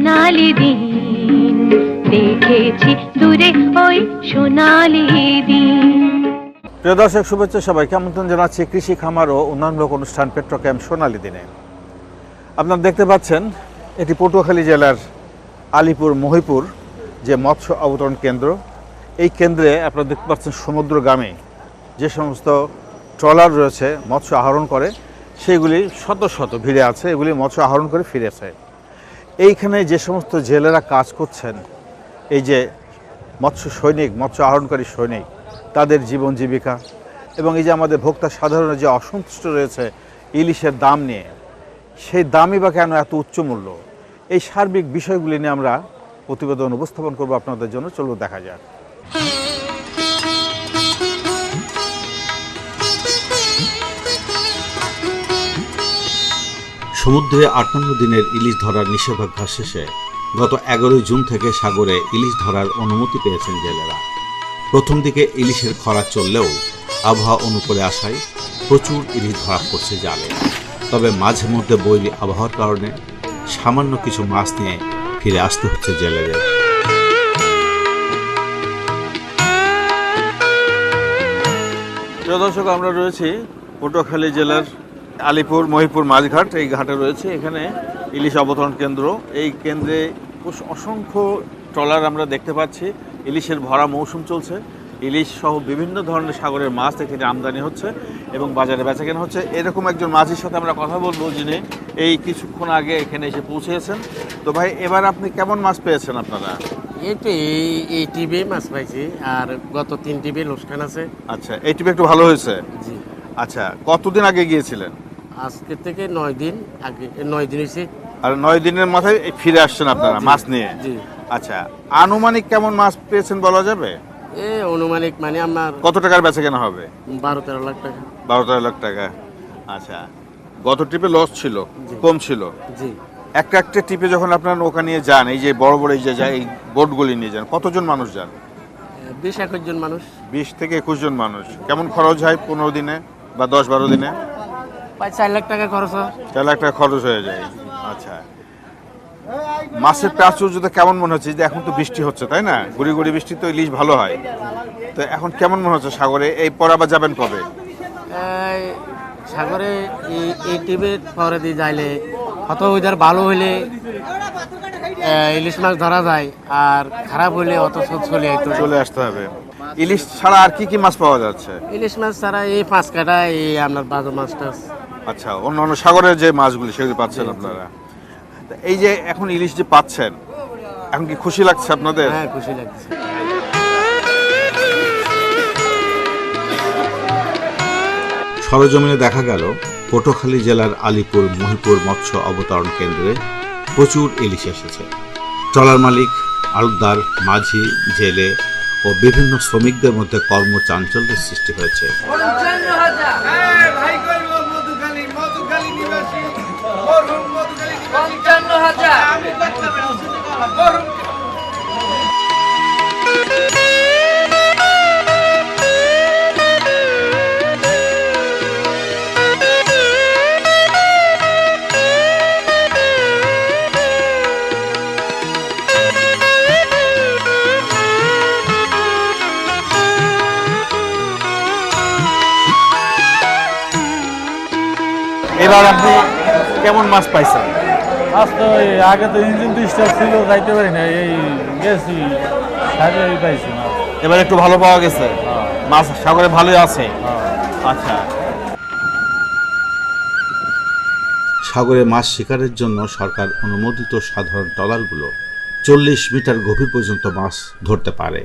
সোনালি দিন দেখেছি দূরে ওই সোনালি দিন প্রিয় দর্শক, শুভেচ্ছা সবাইকে। আমন্ত্রণ জানাচ্ছি কৃষি খামার ও উন্নয়নমূলক অনুষ্ঠান পেট্রোক্যাম সোনালী দিনে আপনারা দেখতে পাচ্ছেন, এটি পটুয়াখালী জেলার আলিপুর মহিপুর যে মৎস্য অবতরণ কেন্দ্র। এই কেন্দ্রে আপনারা দেখতে পাচ্ছেন সমুদ্রগামী যে সমস্ত ট্রলার রয়েছে, মৎস্য আহরণ করে সেগুলি শত শত ভিড়ে আছে, এগুলি মৎস্য আহরণ করে ফিরেছে। এইখানে যে সমস্ত জেলেরা কাজ করছেন, এই যে মৎস্য সৈনিক, মৎস্য আহরণকারী সৈনিক, তাদের জীবন জীবিকা এবং এই যে আমাদের ভোক্তা সাধারণ যে অসন্তুষ্ট রয়েছে ইলিশের দাম নিয়ে, সেই দামই বা কেন এত উচ্চ মূল্য? এই সার্বিক বিষয়গুলি নিয়ে আমরা প্রতিবেদন উপস্থাপন করব আপনাদের জন্য। চলুন দেখা যাক। সমুদ্রে আটান্ন দিনের ইলিশ ধরার নিষেধাজ্ঞা শেষে গত এগারোই জুন থেকে সাগরে ইলিশ ধরার অনুমতি পেয়েছেন জেলেরা। প্রথম দিকে ইলিশের খরা চললেও আবহাওয়া অনুকূলে আসায় প্রচুর ইলিশ ধরা পড়ছে জালে। তবে মাঝে মধ্যে বৈরী আবহাওয়ার কারণে সামান্য কিছু মাছ নিয়ে ফিরে আসতে হচ্ছে জেলেদের। দর্শক, আমরা রয়েছি পটুয়াখালী জেলার আলিপুর মহিপুর মাঝঘাট এই ঘাটে রয়েছে। এখানে ইলিশ অবতরণ কেন্দ্র। এই কেন্দ্রে অস- অসংখ্য ট্রলার আমরা দেখতে পাচ্ছি। ইলিশের ভরা মৌসুম চলছে। ইলিশ সহ বিভিন্ন ধরনের সাগরের মাছ এখানে আমদানি হচ্ছে এবং বাজারে বেচা কেনা হচ্ছে। এরকম একজন মাঝির সাথে আমরা কথা বলব যিনি এই কিছুক্ষণ আগে এখানে এসে পৌঁছেছেন। তো ভাই এবার আপনি কেমন মাছ পেয়েছেন আপনারা? এই তো এই এই টিভি মাছ পাইছি। আর গত তিন টিভি লোকসান আছে। আচ্ছা এই টিপে একটু ভালো হয়েছে? জি। আচ্ছা কতদিন আগে গিয়েছিলেন? আজকে থেকে নয় দিন আগে নয় দিন হয়েছে আর নয় দিনের মাথায় ফিরে আসছেন আপনারা মাছ নিয়ে? জি। আচ্ছা আনুমানিক কেমন মাছ পেয়েছেন বলা যাবে? এ অনুমানিক মানে আমার কত টাকার বেচা কেনা হবে? বারো তেরো লাখ টাকা। বারো তেরো লাখ টাকা। আচ্ছা গত ট্রিপে লস ছিল কম ছিল। জি। একটা একটা ট্রিপে যখন আপনারা নৌকা নিয়ে যান এই যে বড় বড় এই যে যায় এই বোটগুলি নিয়ে যান কতজন মানুষ যান? বিশ একুশ জন মানুষ। বিশ থেকে একুশ জন মানুষ। কেমন খরচ হয় পনেরো দিনে বা দশ বারো দিনে? প্রায় চার লাখ টাকা খরচ হয়। চার লাখ টাকা খরচ হয়ে যায়। আচ্ছা। মাছের প্রাচুর্যতা কেমন মনে হচ্ছে? যে এখন তো বৃষ্টি হচ্ছে তাই না? গুড়ি গুড়ি বৃষ্টি তো ইলিশ ভালো হয়। তো এখন কেমন মনে হচ্ছে সাগরে? এই পর আবার যাবেন কবে? সাগরে এই টিভি পরে দিয়ে যাইলে কত ওইদার ভালো হইলে ইলিশ মাছ ধরা যায় আর খারাপ হইলে অত চলে আইতো চলে আসতে হবে। ইলিশ ছাড়া আর কি কি মাছ পাওয়া যাচ্ছে? ইলিশ মাছ ছাড়া এই পাঁচ কাটা এই আপনার বাজো মাছ টাছ আচ্ছা অন্য অন্য সাগরের যে মাছগুলি সেগুলি পাচ্ছেন আপনারা। তা এই যে এখন ইলিশ যে পাচ্ছেন এখন কি খুশি লাগছে আপনাদের? হ্যাঁ খুশি লাগছে। সরজমিনে দেখা গেল পটুয়াখালী জেলার আলিপুর মহিপুর মৎস্য অবতরণ কেন্দ্রে প্রচুর ইলিশ এসেছে। ট্রলার মালিক আলুদার মাঝি জেলে ও বিভিন্ন শ্রমিকদের মধ্যে কর্মচাঞ্চল্যের সৃষ্টি হয়েছে। এবার আপনি কেমন মাছ পাইছেন? আজ তো আগে তো ইঞ্জিন ডিস্টার্ব ছিল যাইতে পারি না এই গেছি এই পাইছি এবার একটু ভালো পাওয়া গেছে? মাছ সাগরে ভালোই আছে? আচ্ছা। সাগরে মাছ শিকারের জন্য সরকার অনুমোদিত সাধারণ ট্রলারগুলো চল্লিশ মিটার গভীর পর্যন্ত মাছ ধরতে পারে।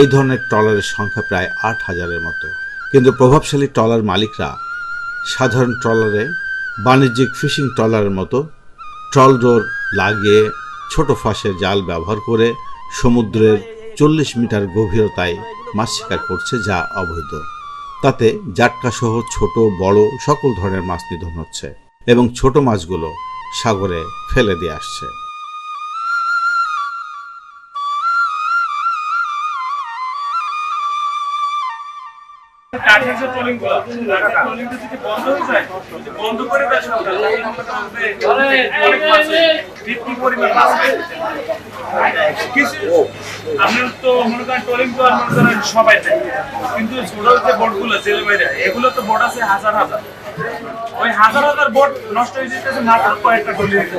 এই ধরনের ট্রলারের সংখ্যা প্রায় আট হাজারের মতো। কিন্তু প্রভাবশালী ট্রলার মালিকরা সাধারণ ট্রলারে বাণিজ্যিক ফিশিং ট্রলারের মতো ট্রল ডোর লাগিয়ে ছোট ফাঁসের জাল ব্যবহার করে সমুদ্রের চল্লিশ মিটার গভীরতায় মাছ শিকার করছে যা অবৈধ। তাতে জাটকা সহ ছোট, বড় সকল ধরনের মাছ নিধন হচ্ছে এবং ছোট মাছগুলো সাগরে ফেলে দিয়ে আসছে। কাঠের যে গুলো ট্রলিংটা যদি বন্ধ হয়ে যায় যদি বন্ধ করে দেয় সরকার তাহলে আমাদের মধ্যে অনেক মাছ বৃত্তি পরিমাণ মাছ কিছু আপনার তো মনে করেন ট্রলিং তো আর মনে করেন সবাই দেয় কিন্তু ছোট যে বোটগুলো জেলে বাইরে এগুলো তো আছে হাজার হাজার। ওই হাজার হাজার বোট নষ্ট হয়ে যেতেছে মাত্র কয়েকটা ট্রলিং দিতে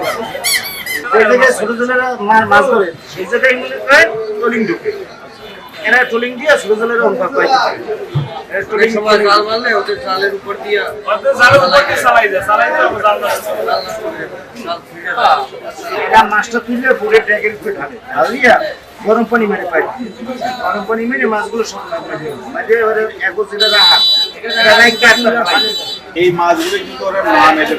এই জায়গায় ছোট ছেলেরা মাছ ধরে। সেই জায়গায় ঢুকে। এরা ট্রলিং দিয়ে ছোট ছেলেরা অনুপাত পাই অর্ধেক জালের উপর দিয়ে চালাই দেয় চালাই দিয়ে আবার জাল নষ্ট করে। এরা মাছটা তুলে পুরে ট্যাগের উপরে ঢালে। ঢালিয়া গরম পানি মেরে পাই গরম পানি মেরে মাছগুলো সব মাঝে এক এই মাছগুলো কি করে? মান এটা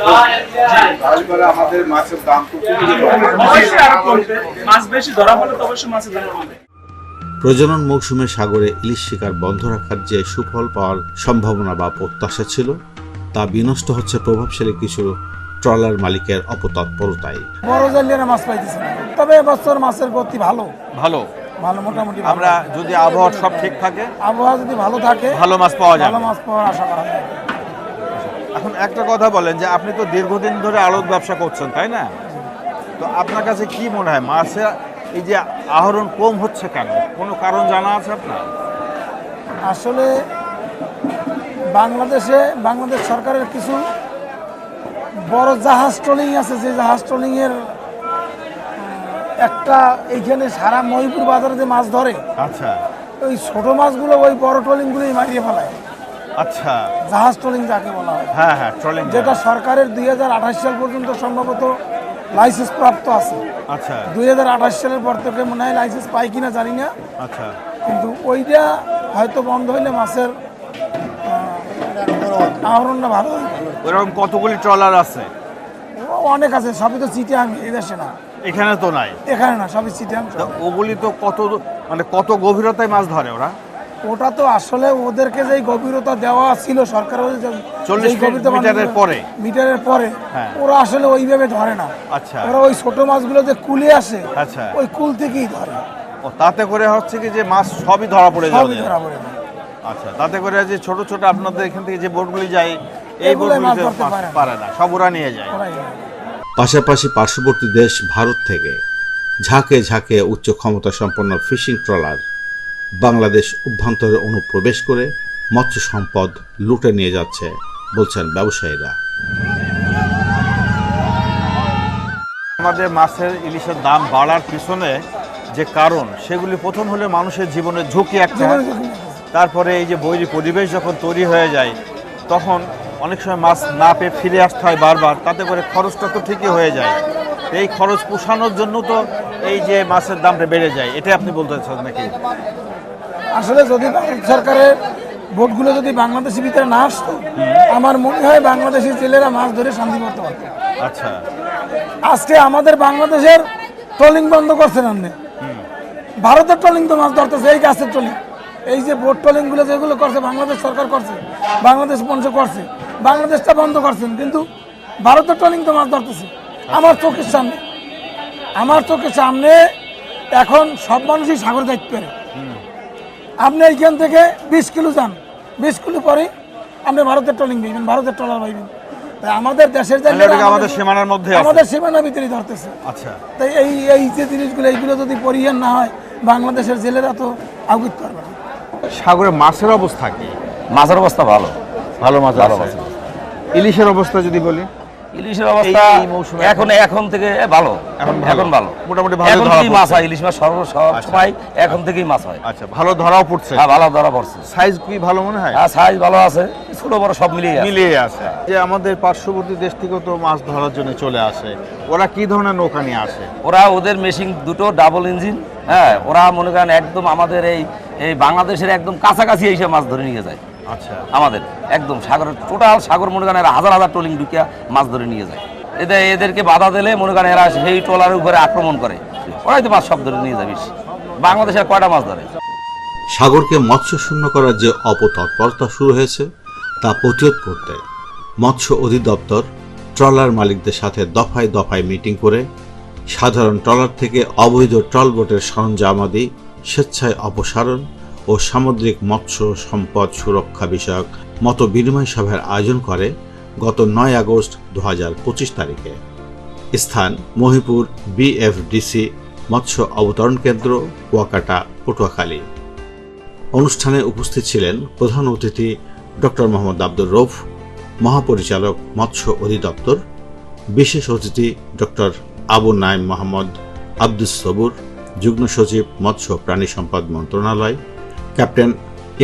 আমাদের মাছের দাম কমবে। মাছ বেশি ধরা পড়লে তো অবশ্যই মাছের দাম কমবে। প্রজনন মৌসুমে সাগরে ইলিশ শিকার বন্ধ রাখার যে সুফল পাওয়ার সম্ভাবনা বা প্রত্যাশা ছিল তা বিনষ্ট হচ্ছে প্রভাবশালী কিছু ট্রলার মালিকের অপতৎপরতায়। বড় জালিয়ারা মাছ পাইতেছে তবে এবছর মাছের গতি ভালো। ভালো। ভালো মোটামুটি আমরা যদি আবহাওয়া সব ঠিক থাকে? আবহাওয়া যদি ভালো থাকে ভালো মাছ পাওয়া যাবে। ভালো মাছ পাওয়ার আশা করা যায়। এখন একটা কথা বলেন যে আপনি তো দীর্ঘদিন ধরে আড়ত ব্যবসা করছেন তাই না? তো আপনার কাছে কি মনে হয় মাছের এই যে আহরণ কম হচ্ছে কেন? কোনো কারণ জানা আছে আপনার? আসলে বাংলাদেশে বাংলাদেশ সরকারের কিছু বড় জাহাজ ট্রলিং আছে যে জাহাজ ট্রলিং এর উম, একটা এইখানে সারা মহিপুর বাজারে যে মাছ ধরে আচ্ছা। ওই ছোট মাছগুলো ওই বড় ট্রলিংগুলোই মারিয়ে ফেলায়। আচ্ছা। জাহাজ ট্রলিং যাকে বলা হয়। হ্যাঁ হ্যাঁ ট্রলিং যেটা সরকারের দুই হাজার আঠাশ সাল পর্যন্ত সম্ভবত লাইসেন্স প্রাপ্ত আছে। আচ্ছা। দুই হাজার আঠাশ সালের পর থেকে মনে হয় লাইসেন্স পাই কিনা জানি না। আচ্ছা। কিন্তু ওইটা হয়তো বন্ধ হইলে মাছের আহ, আহরণটা ভালো হবে ওইরকম কতগুলি ট্রলার আছে? অনেক আছে সবই তো চিটিয়াং এই দেশে না। এখানে তো নাই। এখানে না সবই চিটিয়াং ওগুলি তো কত মানে কত গভীরতায় মাছ ধরে ওরা? ওটা তো আসলে ওদেরকে যে গভীরতা দেওয়া ছিল সরকারের যে- 40 যেই গভীরতা মানে মিটারের পরে। মিটারের পরে হ্যাঁ। ওরা আসলে ওইভাবে ধরে না আচ্ছা। ওরা ওই ছোট মাছগুলো যে কুলে আসে আচ্ছা। ওই কুল থেকেই ধরে ও তাতে করে হচ্ছে কি যে মাছ সবই ধরা পড়ে যাবে ধরা পড়ে আচ্ছা তাতে করে যে ছোট ছোট আপনাদের এখান থেকে যে বোটগুলি যায় এই বোটগুলি পারে না। সব ওরা নিয়ে যায় পাশাপাশি পার্শ্ববর্তী দেশ ভারত থেকে ঝাঁকে ঝাঁকে উচ্চ ক্ষমতা সম্পন্ন ফিশিং ট্রলার বাংলাদেশ অভ্যন্তরে অনুপ্রবেশ করে মৎস্য সম্পদ লুটে নিয়ে যাচ্ছে বলছেন ব্যবসায়ীরা। আমাদের মাছের ইলিশের দাম বাড়ার পিছনে যে কারণ সেগুলি প্রথম হলে মানুষের জীবনের ঝুঁকি একটা। তারপরে এই যে বৈরী পরিবেশ যখন তৈরি হয়ে যায় তখন অনেক সময় মাছ না পেয়ে ফিরে আসতে হয় বারবার তাতে করে খরচটা তো ঠিকই হয়ে যায়। এই খরচ পোষানোর জন্য তো এই যে মাছের দামটা বেড়ে যায় এটা আপনি বলতে চাচ্ছেন নাকি? আসলে যদি সরকারের বোটগুলো যদি বাংলাদেশের ভিতরে না আসতো আমার মনে হয় বাংলাদেশি ছেলেরা মাছ ধরে শান্তি করতে পারতো। আচ্ছা। আজকে আমাদের বাংলাদেশের ট্রলিং বন্ধ করছেন আপনি? ভারতের ট্রলিং তো মাছ ধরতেছে এই গাছের ট্রলিং। এই যে বোট ট্রলিংগুলো যেগুলো করছে বাংলাদেশ সরকার করছে বাংলাদেশ মঞ্চ করছে বাংলাদেশটা বন্ধ করছেন কিন্তু ভারতের ট্রলিং তো মাছ ধরতেছে। আমার চোখের সামনে। আমার চোখের সামনে এখন সব মানুষই সাগর যাইতে পারে। আপনি এইখান থেকে বিশ কিলো যান। বিশ কিলো পরে আপনি ভারতের ট্রলিং পাইবেন ভারতের ট্রলার পাইবেন। তাই আমাদের দেশের আমাদের সীমানার মধ্যে আমাদের সীমানার ভিতরেই ধরতেছে। আচ্ছা। তাই এই এই যে জিনিসগুলো এইগুলো যদি পরিহার না হয় বাংলাদেশের জেলেরা তো আগুত পারবে না। সাগরে মাছের অবস্থা কি? মাছের অবস্থা ভালো। ভালো মাছ আছে ইলিশের অবস্থা যদি বলি? ইলিশের অবস্থা এখন এখন থেকে ভালো। এখন ভালো। মোটামুটি ভালো এখন মাছ হয় ইলিশ মাছ সর্ব সব এখন থেকেই মাছ হয়। আচ্ছা ভালো ধরাও পড়ছে। হ্যাঁ ভালো ধরা পড়ছে। সাইজ কি ভালো মনে হয়? হ্যাঁ সাইজ ভালো আছে ছোট বড় সব মিলিয়ে মিলিয়ে আছে। যে আমাদের পার্শ্ববর্তী দেশ থেকেও তো মাছ ধরার জন্য চলে আসে। ওরা কি ধরনের নৌকা নিয়ে আসে? ওরা ওদের মেশিন দুটো ডাবল ইঞ্জিন হ্যাঁ ওরা মনে করেন একদম আমাদের এই এই বাংলাদেশের একদম কাছাকাছি এসে মাছ ধরে নিয়ে যায়। আচ্ছা। আমাদের। একদম সাগরের টোটাল সাগর মনে করেন এরা হাজার হাজার ট্রলিং ঢুকিয়া মাছ ধরে নিয়ে যায়। এদের এদেরকে বাধা দিলে মনে করেন এরা সেই ট্রলারের উপরে আক্রমণ করে। ওরাই তো মাছ সব ধরে নিয়ে যাবিস বাংলাদেশে আর কয়টা মাছ ধরে? সাগরকে মৎস্য শূন্য করার যে অপতৎপরতা শুরু হয়েছে তা প্রতিরোধ করতে মৎস্য অধিদপ্তর ট্রলার মালিকদের সাথে দফায় দফায় মিটিং করে সাধারণ ট্রলার থেকে অবৈধ ট্রল বোটের সরঞ্জামাদি স্বেচ্ছায় অপসারণ ও সামুদ্রিক মৎস্য সম্পদ সুরক্ষা বিষয়ক মত বিনিময় সভার আয়োজন করে গত নয় আগস্ট দু হাজার পঁচিশ তারিখে। স্থান মহিপুর বিএফডিসি মৎস্য অবতরণ কেন্দ্র, কুয়াকাটা, পটুয়াখালী। অনুষ্ঠানে উপস্থিত ছিলেন প্রধান অতিথি ডক্টর মোহাম্মদ আব্দুর রৌফ মহাপরিচালক মৎস্য অধিদপ্তর, বিশেষ অতিথি ডক্টর আবু নাইম মোহাম্মদ আব্দুস সবুর, যুগ্ম সচিব মৎস্য প্রাণী সম্পদ মন্ত্রণালয় captain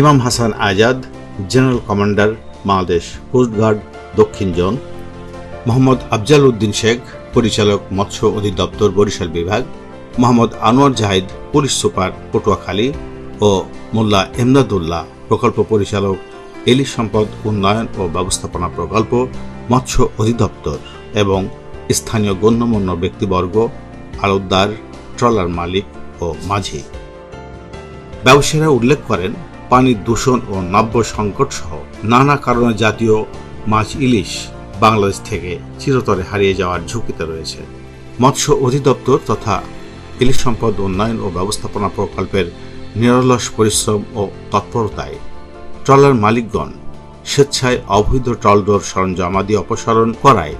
Imam Hasan Azad, general commander Bangladesh coast guard দক্ষিণ জোন, মোহাম্মদ আফজাল উদ্দিন শেখ, পরিচালক মৎস্য অধিদপ্তর বরিশাল বিভাগ, মোহাম্মদ আনোয়ার জাহিদ, পুলিশ সুপার পটুয়াখালী ও মোল্লা এমদাদুল্লাহ, প্রকল্প পরিচালক এলি সম্পদ উন্নয়ন ও ব্যবস্থাপনা প্রকল্প, মৎস্য অধিদপ্তর এবং স্থানীয় গণ্যমান্য ব্যক্তিবর্গ, আড়তদার, ট্রলার মালিক ও মাঝি। ব্যবসায়ীরা উল্লেখ করেন পানির দূষণ ও নব্য সংকট সহ নানা কারণে জাতীয় মাছ ইলিশ বাংলাদেশ থেকে চিরতরে হারিয়ে যাওয়ার ঝুঁকিতে রয়েছে। মৎস্য অধিদপ্তর তথা ইলিশ সম্পদ উন্নয়ন ও ব্যবস্থাপনা প্রকল্পের নিরলস পরিশ্রম ও তৎপরতায় ট্রলার মালিকগণ স্বেচ্ছায় অবৈধ ট্রলডোর সরঞ্জামাদি অপসারণ করায়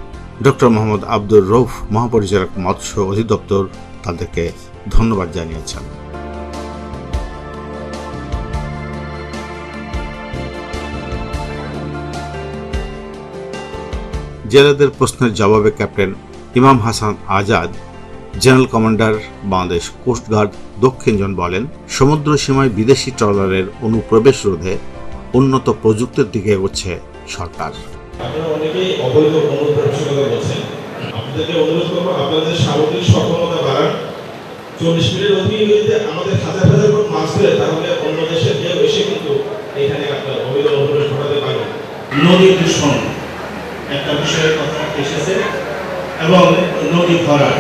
ডক্টর মোহাম্মদ আব্দুর রৌফ মহাপরিচালক মৎস্য অধিদপ্তর তাদেরকে ধন্যবাদ জানিয়েছেন। জেলেদের প্রশ্নের জবাবে captain Imam Hasan Azad general commander Bangladesh coast guard দক্ষিণ জন বলেন সমুদ্র সীমায় বিদেশি ট্রলারের অনুপ্রবেশ রোধে উন্নত প্রযুক্তির দিকে এগোচ্ছে সরকার। আপনারা অনেকেই অবৈধ অনুপ্রবেশের কথা বলছেন। আপনাদেরকে অনুরোধ করব আপনাদের সামগ্রিক সক্ষমতা বাড়ান। চল্লিশ মিনিটের অধিক যদি আমাদের হাজার হাজার কোটি মাছ ধরে তাহলে অন্য দেশের কেউ এসে কিন্তু এখানে আপনার অবৈধ অনুপ্রবেশ ঘটাতে পারবে নদী দূষণ। একটা বিষয়ের কথা এসেছে এবং নদী ভরাট।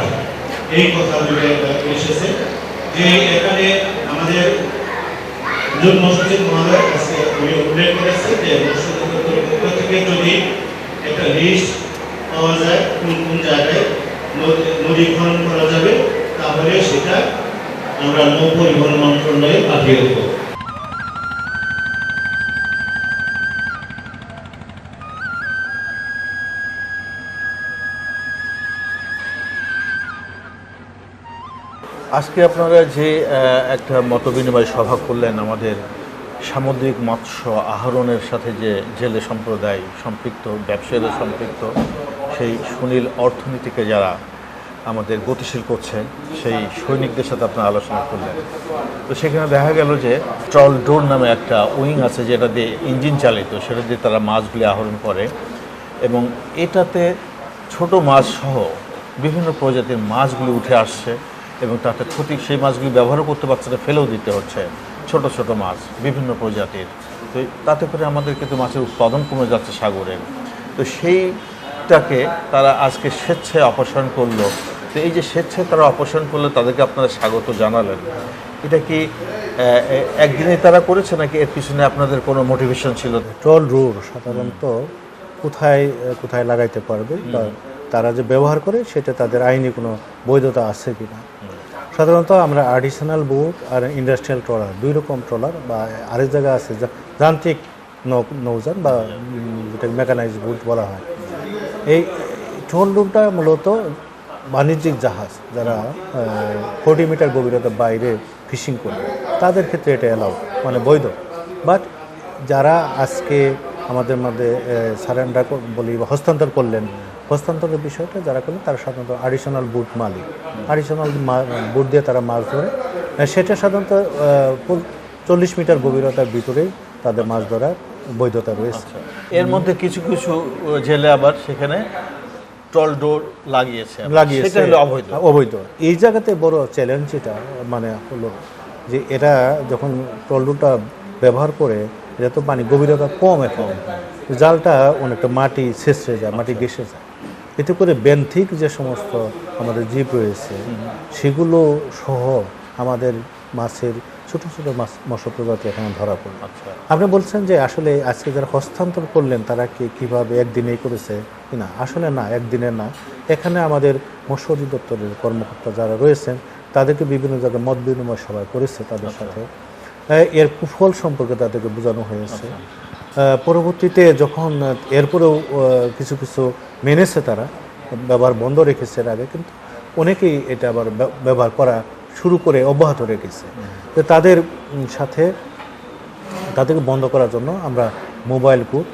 এই কথা এসেছে যে এখানে আমাদের যুগ্ম সচিব মহোদয় উনি উল্লেখ করেছে যে অধিদপ্তরের পক্ষ থেকে যদি একটা লিস্ট পাওয়া যায়, কোন কোন জায়গায় নদী খনন করা যাবে, তাহলে সেটা আমরা নৌ পরিবহন মন্ত্রণালয়ে পাঠিয়ে দেবো। আজকে আপনারা যে একটা মতবিনিময় সভা করলেন আমাদের সামুদ্রিক মৎস্য আহরণের সাথে যে জেলে সম্প্রদায় সম্পৃক্ত ব্যবসায়ীরা সম্পৃক্ত, সেই সুনীল অর্থনীতিকে যারা আমাদের গতিশীল করছেন, সেই সৈনিকদের সাথে আপনারা আলোচনা করলেন। তো সেখানে দেখা গেল যে ট্রল ডোর নামে একটা উইং আছে যেটা দিয়ে ইঞ্জিন চালিত, সেটা দিয়ে তারা মাছগুলি আহরণ করে এবং এটাতে ছোট মাছ সহ বিভিন্ন প্রজাতির মাছগুলি উঠে আসছে। এবং তাতে ক্ষতি সেই মাছগুলি ব্যবহারও করতে পারছে না ফেলেও দিতে হচ্ছে। ছোট ছোট মাছ বিভিন্ন প্রজাতির। তো তাতে করে আমাদের কিন্তু মাছের উৎপাদন কমে যাচ্ছে সাগরের তো সেইটাকে তারা আজকে স্বেচ্ছায় অপসারণ করল। তো এই যে স্বেচ্ছায় তারা অপসারণ করলে তাদেরকে আপনারা স্বাগত জানালেন। এটা কি একদিনে তারা করেছে নাকি এর পিছনে আপনাদের কোনো মোটিভেশন ছিল? ট্রল রুট সাধারণত কোথায় কোথায় লাগাইতে পারবে বা তারা যে ব্যবহার করে, সেটা তাদের আইনি কোনো বৈধতা আছে কি না সাধারণত আমরা আর্টিসানাল বোট আর ইন্ডাস্ট্রিয়াল ট্রলার দুই রকম ট্রলার বা আরেক জায়গা আছে যান্ত্রিক নৌযান বা যেটা মেকানাইজ বোট বলা হয়। এই ট্রল রুটটা মূলত বাণিজ্যিক জাহাজ যারা ফোর্টি মিটার গভীরতার বাইরে ফিশিং করে। তাদের ক্ষেত্রে এটা অ্যালাউ মানে বৈধ। বাট যারা আজকে আমাদের মধ্যে সারেন্ডার বলি বা হস্তান্তর করলেন হস্তান্তরের বিষয়টা যারা করলেন তারা সাধারণত আডিশনাল বুট মালিক। আডিশনাল বুট দিয়ে তারা মাছ ধরে। সেটা সাধারণত চল্লিশ মিটার গভীরতার ভিতরেই তাদের মাছ ধরার বৈধতা রয়েছে। এর মধ্যে কিছু কিছু জেলে আবার সেখানে ট্রল ডোর লাগিয়েছে। লাগিয়েছে। অবৈধ। অবৈধ। এই জায়গাতে বড় চ্যালেঞ্জ যেটা মানে হলো যে এটা যখন টলডুটা ব্যবহার করে এটা তো পানি গভীরতা কম এখন। জালটা অনেকটা মাটি ছেঁচড়ে যায় মাটি গেসে যায়। এতে করে বেন্থিক যে সমস্ত আমাদের জীব রয়েছে সেগুলো সহ আমাদের মাছের ছোট ছোট মাছ মৎস্য প্রজাতি এখানে ধরা পড়ল। আচ্ছা। আপনি বলছেন যে আসলে আজকে যারা হস্তান্তর করলেন তারা কি কীভাবে একদিনেই করেছে? কিনা আসলে না একদিনে না। এখানে আমাদের মৎস্য অধিদপ্তরের কর্মকর্তা যারা রয়েছেন তাদেরকে বিভিন্ন জায়গায় মত বিনিময় সভা করেছে তাদের সাথে। এর কুফল সম্পর্কে তাদেরকে বোঝানো হয়েছে। পরবর্তীতে যখন এরপরেও কিছু কিছু মেনেছে তারা ব্যবহার বন্ধ রেখেছে এর আগে কিন্তু অনেকেই এটা আবার ব্য- ব্যবহার করা শুরু করে অব্যাহত রেখেছে। তো তাদের সাথে তাদেরকে বন্ধ করার জন্য আমরা মোবাইল কোর্ট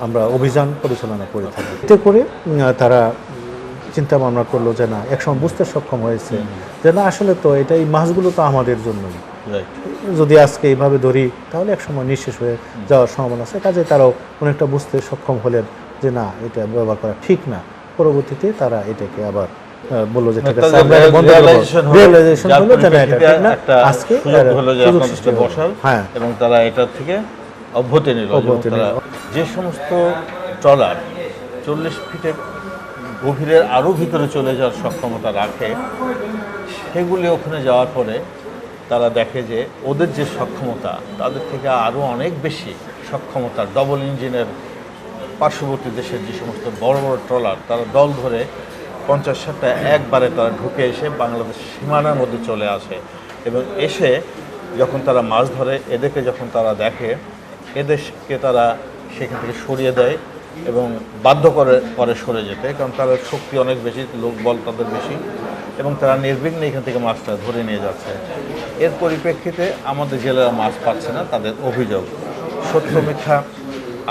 আমরা অভিযান পরিচালনা করে থাকি। এতে করে তারা চিন্তা ভাবনা করল যে না একসময় বুঝতে সক্ষম হয়েছে যে না আসলে তো এটা এই মাছগুলো তো আমাদের জন্যই। যদি আজকে এইভাবে ধরি তাহলে একসময় নিঃশেষ হয়ে যাওয়ার সম্ভাবনা আছে কাজে তারাও অনেকটা বুঝতে সক্ষম হলেন। যে না এটা ব্যবহার করা ঠিক না পরবর্তীতে তারা এটাকে আবার বলল যে ঠিক আছে আমরা বন্ধ করব। হলো, Realization যার হলো যে না, এটা ঠিক না। আজকে হলো যে আপনাদের সৃষ্টি বসার হ্যাঁ এবং তারা এটার থেকে তারা নিল। যে সমস্ত ট্রলার চল্লিশ ফিটের গভীরের আরও ভিতরে চলে যাওয়ার সক্ষমতা রাখে সেগুলি ওখানে যাওয়ার পরে তারা দেখে যে ওদের যে সক্ষমতা তাদের থেকে আরও অনেক বেশি সক্ষমতা ডবল ইঞ্জিনের পার্শ্ববর্তী দেশের যে সমস্ত বড় বড় ট্রলার, তারা দল ধরে পঞ্চাশ ষাটটা একবারে তারা ঢুকে এসে বাংলাদেশ সীমানার মধ্যে চলে আসে এবং এসে যখন তারা মাছ ধরে, এদেরকে যখন তারা দেখে, এদেশকে তারা সেখান থেকে সরিয়ে দেয় এবং বাধ্য করে করে সরে যেতে, কারণ তাদের শক্তি অনেক বেশি, লোক বল তাদের বেশি এবং তারা নির্বিঘ্নে এখান থেকে মাছটা ধরে নিয়ে যাচ্ছে। এর পরিপ্রেক্ষিতে আমাদের জেলেরা মাছ পাচ্ছে না, তাদের অভিযোগ। সত্য মিথ্যা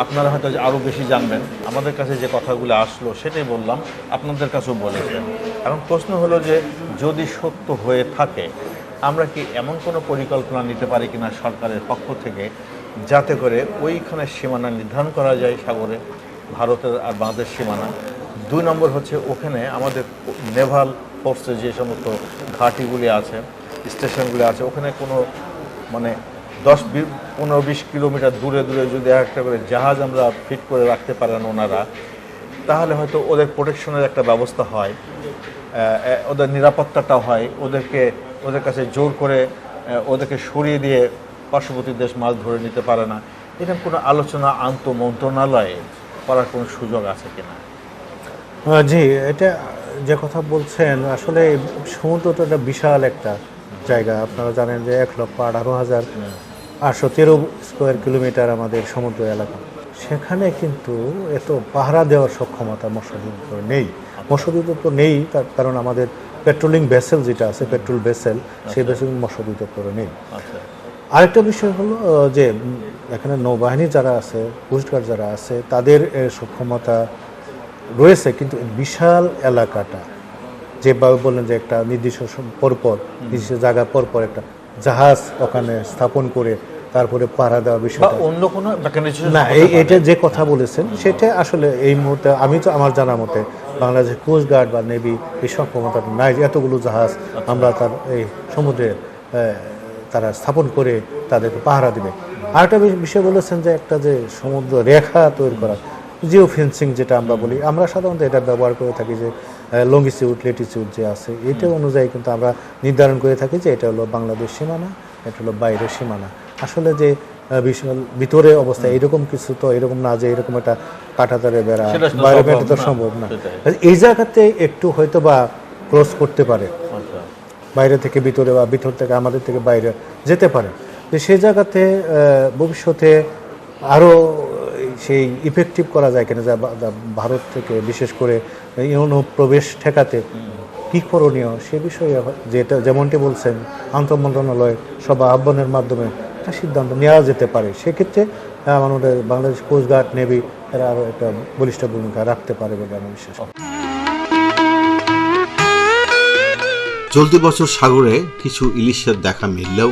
আপনারা হয়তো আরও বেশি জানবেন। আমাদের কাছে যে কথাগুলো আসলো, সেটাই বললাম। আপনাদের কাছেও বলেছেন এখন প্রশ্ন হলো যে, যদি সত্য হয়ে থাকে, আমরা কি এমন কোনো পরিকল্পনা নিতে পারি কিনা সরকারের পক্ষ থেকে, যাতে করে ওইখানে সীমানা নির্ধারণ করা যায় সাগরে, ভারতের আর বাংলাদেশ সীমানা? দুই নম্বর হচ্ছে, ওখানে আমাদের নেভাল ফোর্সের যে সমস্ত ঘাঁটিগুলি আছে, স্টেশনগুলি আছে, ওখানে কোনো মানে দশ বি- পনেরো বিশ কিলোমিটার দূরে দূরে যদি একটা করে জাহাজ আমরা ফিট করে রাখতে পারেন ওনারা তাহলে হয়তো ওদের প্রোটেকশনের একটা ব্যবস্থা হয় ওদের নিরাপত্তাটা হয় ওদেরকে ওদের কাছে জোর করে ওদেরকে সরিয়ে দিয়ে পার্শ্ববর্তী দেশ মাছ ধরে নিতে পারে না। এরকম কোনো আলোচনা আন্ত মন্ত্রণালয়ে করার কোনো সুযোগ আছে কিনা? জি এটা যে কথা বলছেন আসলে সমুদ্র তো একটা বিশাল একটা জায়গা। আপনারা জানেন যে এক লক্ষ আঠারো হাজার আটশো তেরো স্কোয়ার কিলোমিটার আমাদের সমুদ্র এলাকা। সেখানে কিন্তু এত পাহারা দেওয়ার সক্ষমতা মৎস্য অধিদপ্তর নেই। মৎস্য অধিদপ্তর নেই তার কারণ আমাদের পেট্রোলিং ভেসেল যেটা আছে পেট্রোল ভেসেল সেই ভেসেল মৎস্য করে নেই। আচ্ছা। আরেকটা বিষয় হলো যে এখানে নৌবাহিনী যারা আছে কোস্টগার্ড যারা আছে তাদের সক্ষমতা রয়েছে কিন্তু বিশাল এলাকাটা যেভাবে বললেন যে একটা নির্দিষ্ট পরপর নির্দিষ্ট জায়গা পরপর একটা জাহাজ ওখানে স্থাপন করে তারপরে পাহারা দেওয়া বিষয়টা। অন্য কোনো না এই এটা যে কথা বলেছেন সেটা আসলে এই মুহূর্তে আমি তো আমার জানা মতে বাংলাদেশ কোস্টগার্ড বা নেভি এই সক্ষমতাটা নাই। এতগুলো জাহাজ আমরা তার এই সমুদ্রে তারা স্থাপন করে তাদেরকে পাহারা দেবে। আরেকটা বিষয় বলেছেন যে একটা যে সমুদ্র রেখা তৈরি করা জিও ফেন্সিং যেটা আমরা বলি আমরা সাধারণত এটা ব্যবহার করে থাকি যে লঙ্গিচিউড লেটিচিউড যে আছে এটা অনুযায়ী কিন্তু আমরা নির্ধারণ করে থাকি যে এটা হলো বাংলাদেশ সীমানা এটা হলো বাইরের সীমানা। আসলে যে বিশাল ভিতরে অবস্থা এরকম কিছু তো এরকম না যে এরকম একটা কাঁটাতারে বেড়া বাইরে বেড়া তো সম্ভব না। এই জায়গাতে একটু হয়তো বা ক্রস করতে পারে। আচ্ছা। বাইরে থেকে ভিতরে বা ভিতর থেকে আমাদের থেকে বাইরে যেতে পারে। যে সেই জায়গাতে ভবিষ্যতে আরও সেই ইফেক্টিভ করা যায় কিনা যা ভারত থেকে বিশেষ করে অনুপ্রবেশ ঠেকাতে কী করণীয়? সে বিষয়ে যেটা, যেমনটি বলছেন আন্তঃমন্ত্রণালয় সভা আহ্বানের মাধ্যমে একটা সিদ্ধান্ত নেওয়া যেতে পারে। সেক্ষেত্রে হয় বাংলাদেশ কোস্টগার্ড নেভি এরা আরও একটা বলিষ্ঠ ভূমিকা রাখতে পারে বলে আমি বিশ্বাস চলতি বছর সাগরে কিছু ইলিশের দেখা মিললেও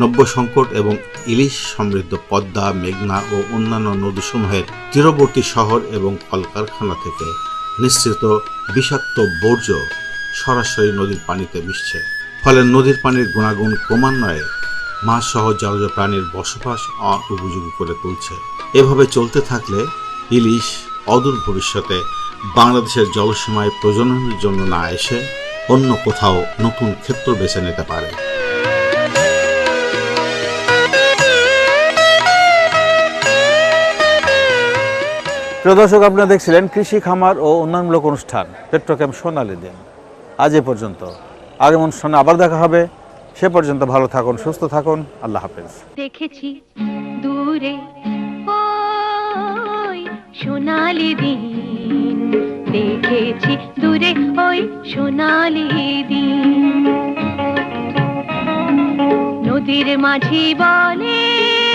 নব্য সংকট এবং ইলিশ সমৃদ্ধ পদ্মা, মেঘনা ও অন্যান্য নদীসমূহের তীরবর্তী শহর এবং কলকারখানা থেকে নিঃসৃত বিষাক্ত বর্জ্য সরাসরি নদীর পানিতে মিশছে। ফলে নদীর পানির গুণাগুণ ক্রমান্বয়ে মাছ সহ জলজ প্রাণীর বসবাস উপযোগী করে তুলছে। এভাবে চলতে থাকলে ইলিশ অদূর ভবিষ্যতে বাংলাদেশের জলসীমায় প্রজননের জন্য না এসে অন্য কোথাও নতুন ক্ষেত্র বেছে নিতে পারে। প্রিয় দর্শক, আপনারা দেখছিলেন কৃষি খামার ও উন্নয়নমূলক অনুষ্ঠান। পেট্রোক্যাম সোনালী দিন। আজ এ পর্যন্ত। আগামী অনুষ্ঠানে আবার দেখা হবে। সে পর্যন্ত ভালো থাকুন, সুস্থ থাকুন। আল্লাহ হাফেজ। দেখেছি দূরে সোনালি দিন। দেখেছি দূরে, ওই সোনালি দিন। নদীর মাঝি বলে